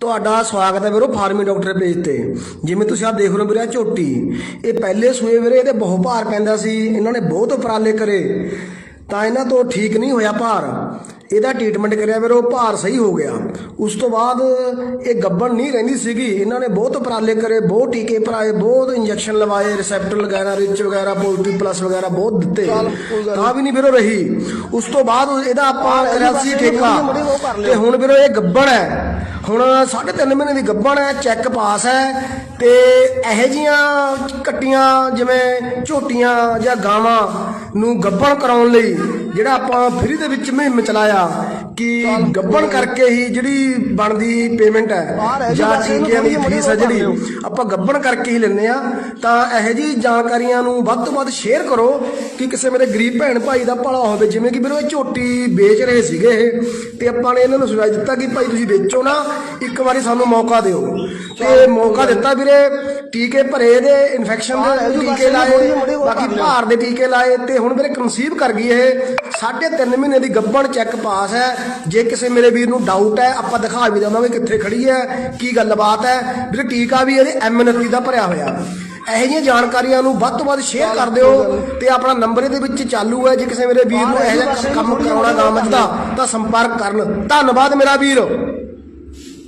ਤੁਹਾਡਾ ਸਵਾਗਤ ਹੈ ਵੀਰੋ ਫਾਰਮੀ ਡਾਕਟਰ ਪੇਜ ਤੇ। ਜਿਵੇਂ ਤੁਸੀਂ ਆ ਦੇਖ ਰਹੇ ਹੋ ਵੀਰੇ ਝੋਟੀ। ਇਹ ਪਹਿਲੇ ਸੂਏ ਵੀਰੇ ਇਹਦੇ ਬਹੁਤ ਭਾਰ ਪੈਂਦਾ ਸੀ ਇਹਨਾਂ ਨੇ ਬਹੁਤ ਉਪਰਾਲੇ ਕਰੇ। ਤਾਂ ਇਹਨਾਂ ਤੋਂ ਠੀਕ ਨਹੀਂ ਹੋਇਆ ਭਾਰ। ਇਹਦਾ ਟ੍ਰੀਟਮੈਂਟ ਕਰਿਆ ਵੀਰੋ ਭਾਰ ਸਹੀ ਹੋ ਗਿਆ। ਉਸ ਤੋਂ ਬਾਅਦ ਇਹ ਗੱਬਣ ਨਹੀਂ ਰਹਿੰਦੀ ਸੀਗੀ। ਇਹਨਾਂ ਨੇ ਬਹੁਤ ਉਪਰਾਲੇ ਕਰੇ ਬਹੁਤ ਟੀਕੇ ਭਰਾਏ ਬਹੁਤ ਇੰਜੈਕਸ਼ਨ ਲਵਾਏ ਰਿਸੈਪਟਰ ਲਗਾਇਆ ਰਿਚ ਵਗੈਰਾ ਪੋਲਟਰੀ ਪਲੱਸ ਵਗੈਰਾ ਬਹੁਤ ਦਿੱਤੇ। ਤਾਂ ਵੀ ਨਹੀਂ ਵੀਰੋ ਰਹੀ। ਉਸ ਤੋਂ ਬਾਅਦ ਇਹਦਾ ਆਪਾਂ ਕਰਿਆ ਸੀ ਠੇਕਾ। ਤੇ ਹੁਣ ਵੀਰੋ ਇਹ ਗੱਬਣ ਹੈ। ਹੁਣ 3.5 ਮਹੀਨੇ ਦੀ ਗੱਬਣ ਹੈ ਚੈੱਕ ਪਾਸ ਹੈ ਤੇ ਇਹੋ ਜੀਆਂ ਕੱਟੀਆਂ ਜਿਵੇਂ ਝੋਟੀਆਂ ਜਾਂ ਗਾਵਾਂ ਨੂੰ ਗੱਬਣ ਕਰਾਉਣ ਲਈ ਜਿਹੜਾ ਆਪਾਂ ਫ੍ਰੀ ਦੇ ਵਿੱਚ ਮੁਹਿੰਮ ਚਲਾਇਆ ਕਿ ਗੱਬਣ ਕਰਕੇ ਹੀ ਜਿਹੜੀ ਬਣਦੀ ਪੇਮੈਂਟ ਹੈ ਜਾਂ ਟੀਕਿਆਂ ਦੀ ਫੀਸ ਹੈ ਜਿਹੜੀ ਆਪਾਂ ਗੱਬਣ ਕਰਕੇ ਹੀ ਲੈਂਦੇ ਆ ਤਾਂ ਇਹੋ ਜੀ ਜਾਣਕਾਰੀਆਂ ਨੂੰ ਵੱਧ ਤੋਂ ਵੱਧ ਸ਼ੇਅਰ ਕਰੋ ਕਿ ਕਿਸੇ ਮੇਰੇ ਗਰੀਬ ਭੈਣ ਭਾਈ ਦਾ ਭਲਾ ਹੋਵੇ। ਜਿਵੇਂ ਕਿ ਵੀਰੋ ਇਹ ਝੋਟੀ ਵੇਚ ਰਹੇ ਸੀਗੇ ਇਹ ਤੇ ਆਪਾਂ ਨੇ ਇਹਨਾਂ ਨੂੰ ਸੁਝਾਅ ਦਿੱਤਾ ਕਿ ਭਾਈ ਤੁਸੀਂ ਵੇਚੋ ਨਾ ਇੱਕ ਵਾਰੀ ਸਾਨੂੰ ਮੌਕਾ ਦਿਓ। ਤੇ ਮੌਕਾ ਦਿੱਤਾ ਵੀਰੇ ਟੀਕੇ ਭਰੇ ਦੇ ਇਨਫੈਕਸ਼ਨ ਦੇ ਟੀਕੇ ਲਾਏ ਬਾਕੀ ਭਾਰ ਦੇ ਟੀਕੇ ਲਾਏ ਤੇ ਹੁਣ ਵੀਰੇ ਕਨਸੀਵ ਕਰ ਗਈ ਇਹ। ਸਾਢੇ ਤਿੰਨ ਮਹੀਨੇ ਦੀ ਗੱਭਣ ਚੈੱਕ ਪਾਸ ਹੈ। ਜੇ ਕਿਸੇ ਮੇਰੇ ਵੀਰ ਨੂੰ ਡਾਊਟ ਹੈ ਆਪਾਂ ਦਿਖਾ ਵੀ ਦੇਵਾਂਗੇ ਕਿੱਥੇ ਖੜੀ ਹੈ ਕੀ ਗੱਲਬਾਤ ਹੈ। ਵੀਰੇ ਟੀਕਾ ਵੀ ਇਹਦੇ ਐਮ29 ਦਾ ਭਰਿਆ ਹੋਇਆ। ਇਹੋ ਜਿਹੀਆਂ ਜਾਣਕਾਰੀਆਂ ਨੂੰ ਵੱਧ ਤੋਂ ਵੱਧ ਸ਼ੇਅਰ ਕਰ ਦਿਓ ਤੇ ਆਪਣਾ ਨੰਬਰ ਇਹਦੇ ਵਿੱਚ ਚਾਲੂ ਹੈ। ਜੇ ਕਿਸੇ ਮੇਰੇ ਵੀਰ ਨੂੰ ਇਹੋ ਜਿਹਾ ਕੰਮ ਕਰਾਉਣਾ ਗਾਂ ਦਾ ਤਾਂ ਸੰਪਰਕ ਕਰਨ। ਧੰਨਵਾਦ ਮੇਰਾ ਵੀਰ।